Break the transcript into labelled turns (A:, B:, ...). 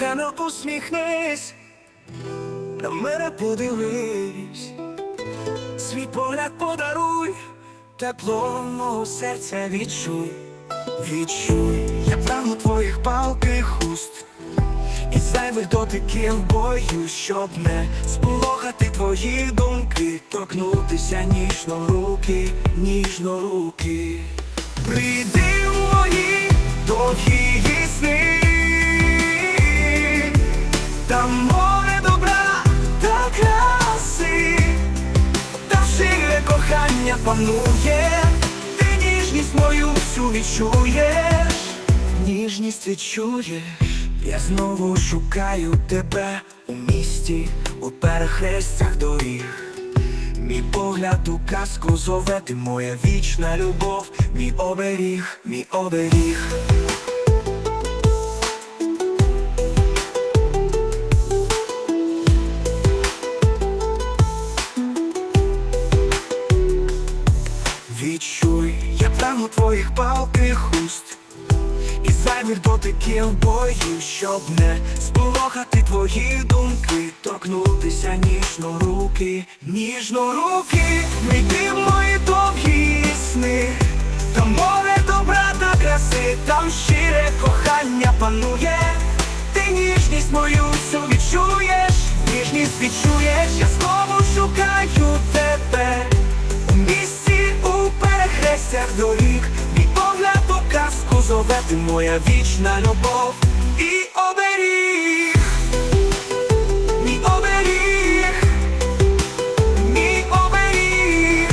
A: Кохано посміхнись, на мене подивись, свій погляд подаруй, тепло мого серця відчуй, відчуй, я прагну твоїх палких уст. І зайвих дотиків боюсь, щоб не сполохати твої думки, торкнутися ніжно руки, ніжно руки. Прийди в мої довгі панує, ти ніжність мою всю відчуєш, ніжність відчуєш, я знову шукаю тебе у місті, у перехрестях доріг. Мій погляд у казку зове ти моя вічна любов, мій оберіг, мій оберіг. Прагну твоїх палких уст. І зайвих дотиків боюсь, щоб не сполохати твої думки, торкнутися ніжно руки, ніжно руки, війди в мої довгі сни, там море добра та краси, там щире кохання панує, ти ніжність мою всю відчуєш, ніжність відчуєш, я знову перехрестях доріг, мій погляд по казку зове ти моя вічна любов. І оберіг, мій оберіг, мій оберіг,